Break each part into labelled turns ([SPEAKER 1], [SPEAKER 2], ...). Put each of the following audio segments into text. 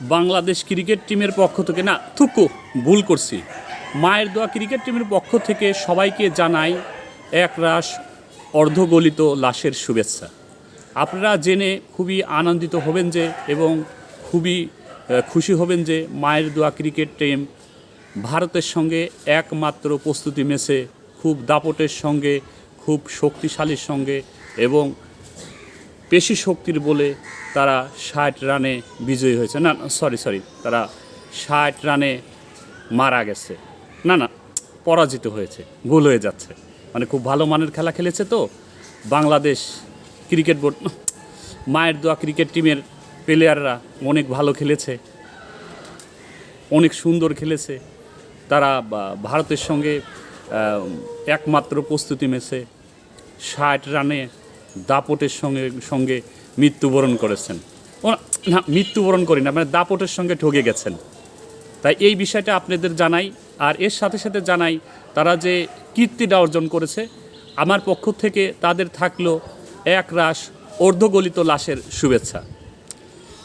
[SPEAKER 1] Bangladesh cricket টিমের পক্ষ থেকে, না, থুকু, ভুল করছি। মায়ের দোয়া ক্রিকেট টিমের পক্ষ থেকে সবাইকে জানাই একরাশ অর্ধগলিত লাশের শুভেচ্ছা। আপনারা জেনে খুবই আনন্দিত হবেন যে এবং খুবই খুশি হবেন যে মায়ের দোয়া ক্রিকেট টিম ভারতের সঙ্গে একমাত্র প্রস্তুতি ম্যাচে খুব দাপটের সঙ্গে, খুব শক্তিশালীর সঙ্গে এবং পেশি শক্তির বলে তারা ষাট রানে বিজয়ী হয়েছে। না সরি সরি তারা ষাট রানে মারা গেছে। না না, পরাজিত হয়েছে, গোল হয়ে যাচ্ছে। মানে খুব ভালো মানের খেলা খেলেছে তো। বাংলাদেশ ক্রিকেট বোর্ড মায়ের দোয়া ক্রিকেট টিমের প্লেয়াররা অনেক ভালো খেলেছে, অনেক সুন্দর খেলেছে। তারা ভারতের সঙ্গে একমাত্র প্রস্তুতি মেছে ষাট রানে দাপটের সঙ্গে সঙ্গে মৃত্যুবরণ করেছেন। না, মৃত্যুবরণ করি না মানে দাপটের সঙ্গে ঠকে গেছেন। তাই এই বিষয়টা আপনাদের জানাই, আর এর সাথে সাথে জানাই, তারা যে কীর্তিটা অর্জন করেছে, আমার পক্ষ থেকে তাদের থাকল এক রাস অর্ধগলিত লাশের শুভেচ্ছা।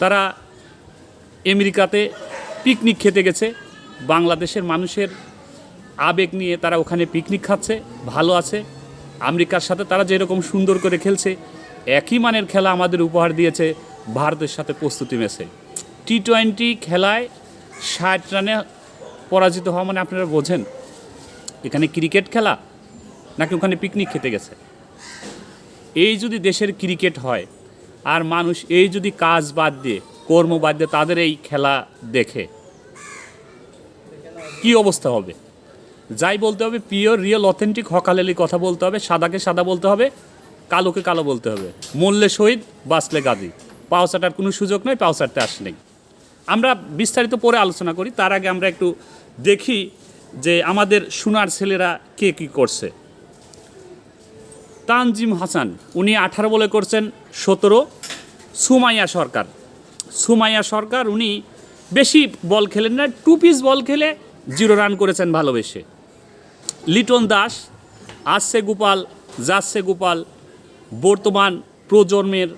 [SPEAKER 1] তারা আমেরিকাতে পিকনিক খেতে গেছে, বাংলাদেশের মানুষের আবেগ নিয়ে তারা ওখানে পিকনিক খাচ্ছে, ভালো আছে। আমেরিকার সাথে তারা যেরকম সুন্দর করে খেলছে, একই মানের খেলা আমাদের উপহার দিয়েছে ভারতের সাথে প্রস্তুতি ম্যাচে। টি টোয়েন্টি খেলায় ষাট রানে পরাজিত হওয়া মানে আপনারা বোঝেন, এখানে ক্রিকেট খেলা নাকি ওখানে পিকনিক খেতে গেছে? এই যদি দেশের ক্রিকেট হয় আর মানুষ এই যদি কাজ বাদ দিয়ে, কর্ম বাদ দিয়ে তাদের এই খেলা দেখে, কি অবস্থা হবে? যাই বলতে হবে পিওর রিয়েল অথেন্টিক হকালেলি কথা বলতে হবে, সাদাকে সাদা বলতে হবে, কালোকে কালো বলতে হবে। মূল্যে শহীদ, বাঁচলে গাজী। পাও চাটার কোনো সুযোগ নেই, পাও চাটতে আস নেই। আমরা বিস্তারিত পরে আলোচনা করি, তার আগে আমরা একটু দেখি যে আমাদের সোনার ছেলেরা কে কী করছে। তানজিম হাসান, উনি আঠারো বলে করছেন, সতেরো। সুমাইয়া সরকার। সুমাইয়া সরকার, উনি বেশি বল খেলেন না টু পিস বল খেলে জিরো রান করেছেন ভালোবেসে। লিটন দাস, আসছে গোপাল, যাচ্ছে গোপাল। বর্তমান প্রজন্মের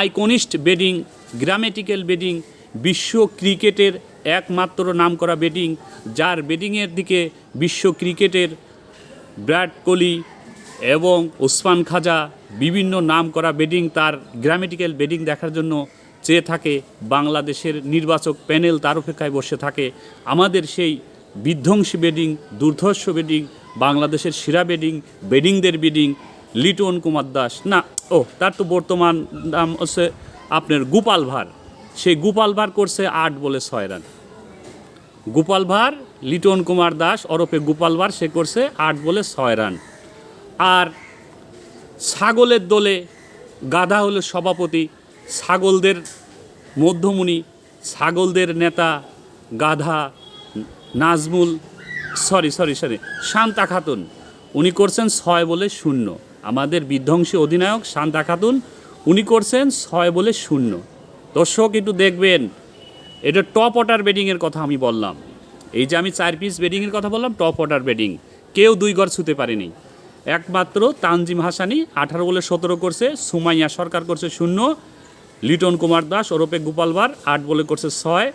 [SPEAKER 1] আইকনিস্ট বেডিং গ্রামেটিক্যাল বেডিং বিশ্ব ক্রিকেটের একমাত্র নামকরা বেডিং যার বেডিংয়ের দিকে বিশ্ব ক্রিকেটের বিরাট কোহলি এবং ওসমান খাজা বিভিন্ন নাম করা বেডিং তার গ্রামেটিক্যাল বেডিং দেখার জন্য চেয়ে থাকে। বাংলাদেশের নির্বাচক প্যানেল তার অপেক্ষায় বসে থাকে। আমাদের সেই বিধ্বংসী বেডিং, দুর্ধর্ষ বেডিং, বাংলাদেশের সেরা বেডিং, বেডিংদের বেডিং, লিটন কুমার দাস। না, ও, তার তো বর্তমান নাম হচ্ছে আপনার গোপাল ভার সেই গোপাল ভার করছে আট বলে ছয় রান। গোপাল ভার লিটন কুমার দাস, ওরফে গোপাল ভার সে করছে আট বলে ছয় রান। আর ছাগলের দলে গাধা হলো সভাপতি, ছাগলদের মধ্যমণি, ছাগলদের নেতা, গাধা Najmul, sorry sorry sorry, Shanta Khatun. উনি করছেন ছয় বলে শূন্য। আমাদের বিধ্বংসী অধিনায়ক শান্তা খাতুন, উনি করছেন ছয় বলে শূন্য। দর্শক, একটু দেখবেন, এটা টপ অর্ডার বেডিংয়ের কথা আমি বললাম। এই যে আমি চার পিস বেডিংয়ের কথা বললাম, টপ অর্ডার বেডিং কেউ দুই ঘর ছুতে পারেনি। একমাত্র তানজিম হাসানি, আঠারো বলে সতেরো করছে, সুমাইয়া সরকার করছে শূন্য, লিটন কুমার দাস, ওরফে গোপালবার আট বলে করছে ছয়।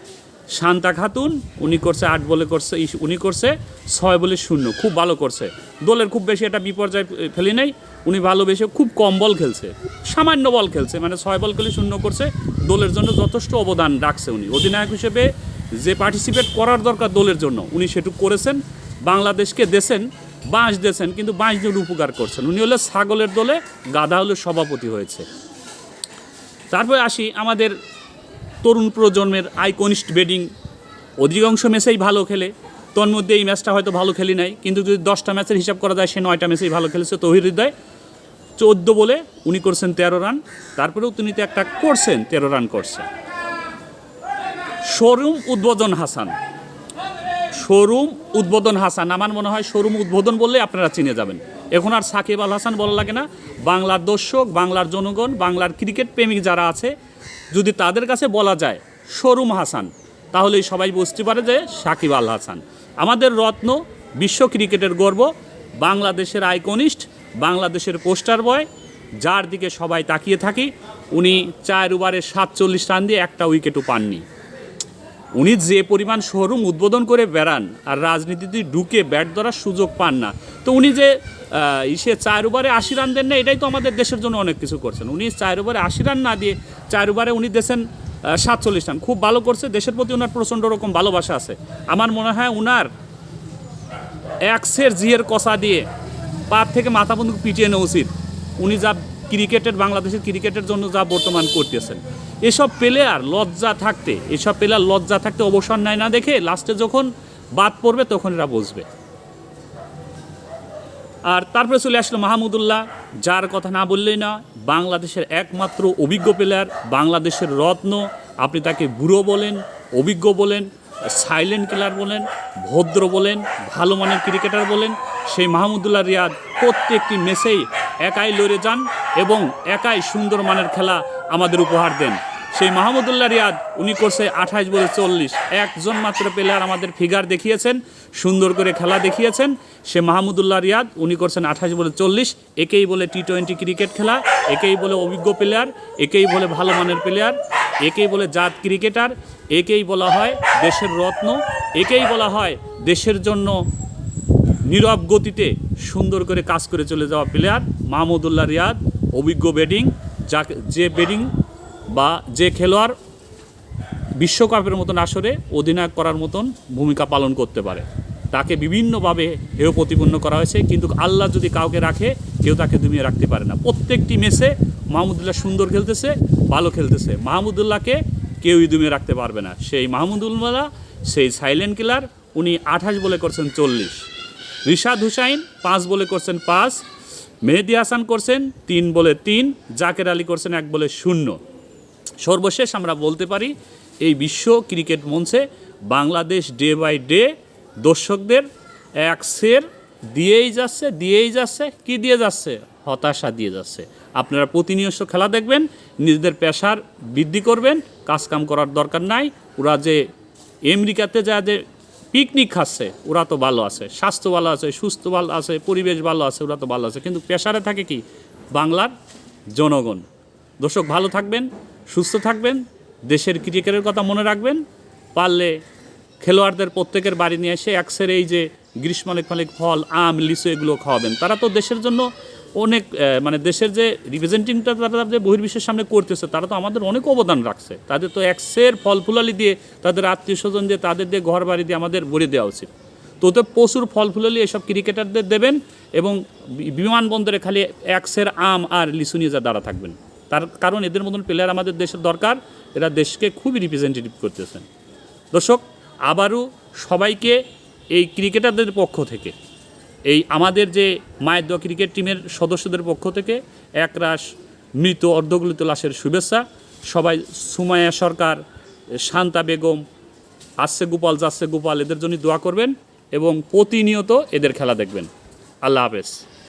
[SPEAKER 1] শান্তা খাতুন, উনি করছে আট বলে করছে উনি করছে ছয় বলে শূন্য, খুব ভালো করছে। দলের খুব বেশি একটা বিপর্যয় ফেলি নেই, উনি ভালোবেসে খুব কম বল খেলছে, সামান্য বল খেলছে মানে ছয় বল খেলে শূন্য করছে, দলের জন্য যথেষ্ট অবদান রাখছে উনি। অধিনায়ক হিসেবে যে পার্টিসিপেট করার দরকার দলের জন্য, উনি সেটুকু করেছেন, বাংলাদেশকে দেশেন বাঁশ দিয়েছেন কিন্তু বাঁশ দিয়ে উপকার করছেন। উনি হলো ছাগলের দলে গাধা হলো সভাপতি হয়েছে। তারপরে আসি আমাদের তরুণ প্রজন্মের আইকনিস্ট বেডিং অধিকাংশ ম্যাচেই ভালো খেলে। তোর মধ্যে এই ম্যাচটা হয়তো ভালো খেলি নাই, কিন্তু যদি দশটা ম্যাচের হিসাব করা যায়, সে নয়টা ম্যাচেই ভালো খেলেছে তহির হৃদয় চোদ্দ বলে উনি করছেন তেরো রান, তারপরেও তিনি তো একটা করছেন তেরো রান করছেন শোরুম উদ্বোধন হাসান। শোরুম উদ্বোধন হাসান, আমার মনে হয় শোরুম উদ্বোধন বললে আপনারা চিনে যাবেন। এখন আর সাকিব আল হাসান বলা লাগে না। বাংলার দর্শক, বাংলার জনগণ, বাংলার ক্রিকেট প্রেমিক যারা আছে, যদি তাদের কাছে বলা যায় শোরুম হাসান, তাহলেই সবাই বুঝতে পারে যে সাকিব আল হাসান। আমাদের রত্ন, বিশ্ব ক্রিকেটের গর্ব, বাংলাদেশের আইকনিস্ট, বাংলাদেশের পোস্টার বয়, যার দিকে সবাই তাকিয়ে থাকি, উনি চার ওভারে সাতচল্লিশ রান দিয়ে একটা উইকেটও পাননি। উনি যে পরিমাণ শোরুম উদ্বোধন করে বেড়ান, আর রাজনীতিতে ঢুকে ব্যাট ধরার সুযোগ পান না। তো উনি যে ইসে চার ওভারে আশি রান দেন না, এটাই তো আমাদের দেশের জন্য অনেক কিছু করছেন। উনি চার ওভারে আশি রান না দিয়ে চার ওভারে উনি দেশেন সাতচল্লিশ রান। খুব ভালো করছে, দেশের প্রতি ওনার প্রচণ্ড রকম ভালোবাসা আছে। আমার মনে হয় উনার একশের জিয়ের কষা দিয়ে পার থেকে মাথা বন্ধু পিটিয়ে নেওয়া উচিত। উনি যা ক্রিকেটের, বাংলাদেশের ক্রিকেটের জন্য যা বর্তমান করতেছেন। এসব প্লেয়ার লজ্জা থাকতে, এসব প্লেয়ার লজ্জা থাকতে অবসর নেয় না দেখে লাস্টে যখন বাদ পড়বে তখন এরা বুঝবে আর তারপরে চলে আসলো মাহমুদুল্লাহ, যার কথা না বললেই না, বাংলাদেশের একমাত্র অভিজ্ঞ প্লেয়ার বাংলাদেশের রত্ন। আপনি তাকে বুড়ো বলেন, অভিজ্ঞ বলেন সাইলেন্ট কিলার বলেন, ভদ্র বলেন, ভালো মানের ক্রিকেটার বলেন, সেই মাহমুদুল্লাহ রিয়াদ প্রত্যেকটি ম্যাচেই একাই লড়ে যান এবং একাই সুন্দর মানের খেলা আমাদের উপহার দেন। সেই মাহমুদুল্লাহ রিয়াদ, উনি করছে আঠাশ বলে চল্লিশ। একজন মাত্র প্লেয়ার আমাদের ফিগার দেখিয়েছেন, সুন্দর করে খেলা দেখিয়েছেন। সে মাহমুদুল্লাহ রিয়াদ, উনি করছেন আঠাশ বলে চল্লিশ। একেই বলে টি টোয়েন্টি ক্রিকেট খেলা, একেই বলে অভিজ্ঞ প্লেয়ার একেই বলে ভালো মানের প্লেয়ার একেই বলে জাত ক্রিকেটার একেই বলা হয় দেশের রত্ন, একেই বলা হয় দেশের জন্য নীরব গতিতে সুন্দর করে কাজ করে চলে যাওয়া প্লেয়ার মাহমুদুল্লাহ রিয়াদ, অভিজ্ঞ ব্যাটিং যাকে, যে ব্যাটিং বা যে খেলোয়াড় বিশ্বকাপের মতন আসরে অধিনায়ক করার মতন ভূমিকা পালন করতে পারে। তাকে বিভিন্নভাবে হেয় প্রতিপন্ন করা হয়েছে, কিন্তু আল্লাহ যদি কাউকে রাখে, কেউ তাকে দুমিয়ে রাখতে পারে না। প্রত্যেকটি ম্যাচে মাহমুদুল্লাহ সুন্দর খেলতেছে, ভালো খেলতেছে। মাহমুদুল্লাহকে কেউই দুমিয়ে রাখতে পারবে না। সেই মাহমুদুল্লাহ, সেই সাইলেন্ট কিলার, উনি আঠাশ বলে করছেন চল্লিশ। রিশাদ হুসাইন পাঁচ বলে করছেন পাঁচ। মেহেদি হাসান করছেন তিন বলে তিন। জাকের আলী করছেন এক বলে শূন্য। সর্বশেষ আমরা বলতে পারি, এই বিশ্ব ক্রিকেট মঞ্চে বাংলাদেশ ডে বাই ডে দর্শকদের এক সের দিয়েই যাচ্ছে দিয়েই যাচ্ছে, কি দিয়ে যাচ্ছে? হতাশা দিয়ে যাচ্ছে। আপনারা প্রতিনিয়ত খেলা দেখবেন, নিজেদের পেশার বৃদ্ধি করবেন, কাজকাম করার দরকার নাই। ওরা যে আমেরিকাতে যা যে পিকনিক খাচ্ছে, ওরা তো ভালো আছে। স্বাস্থ্য ভালো আছে, সুস্থ ভালো আছে, পরিবেশ ভালো আছে, ওরা তো ভালো আছে। কিন্তু পেশারে থাকে কি? বাংলার জনগণ। দর্শক ভালো থাকবেন। সুস্থ থাকবেন, দেশের ক্রিকেটের কথা মনে রাখবেন, পারলে খেলোয়াড়দের প্রত্যেকের বাড়ি নিয়ে এসে একসের এই যে গ্রীষ্মালিক ফালিক ফল, আম, লিচু এগুলো খাওয়াবেন। তারা তো দেশের জন্য অনেক মানে দেশের যে রিপ্রেজেন্টিংটা তারা যে বহির্বিশ্বের সামনে করতেছে, তারা তো আমাদের অনেক অবদান রাখছে। তাদের তো একসের ফল ফুলালি দিয়ে তাদের আত্মীয় স্বজন দিয়ে, তাদের দিয়ে ঘর বাড়ি দিয়ে আমাদের ভরে দেওয়া উচিত। তো ওতে প্রচুর ফল ফুলালি এসব ক্রিকেটারদের দেবেন এবং বিমানবন্দরে খালি একসের আম আর লিচু নিয়ে যা দাঁড়া থাকবেন। তার কারণ এদের মতন প্লেয়ার আমাদের দেশের দরকার। এরা দেশকে খুবই রিপ্রেজেন্টেটিভ করতেছেন দর্শক, আবারও সবাইকে এই ক্রিকেটারদের পক্ষ থেকে, এই আমাদের যে মায়ের দোয়া ক্রিকেট টিমের সদস্যদের পক্ষ থেকে একরাশ মৃত অর্ধগলিত লাশের শুভেচ্ছা। সবাই সুমায়া সরকার, শান্তা বেগম, আসছে গোপাল, যাচ্ছে গোপাল, এদের জন্য দোয়া করবেন এবং প্রতিনিয়ত এদের খেলা দেখবেন। আল্লাহ হাফেজ।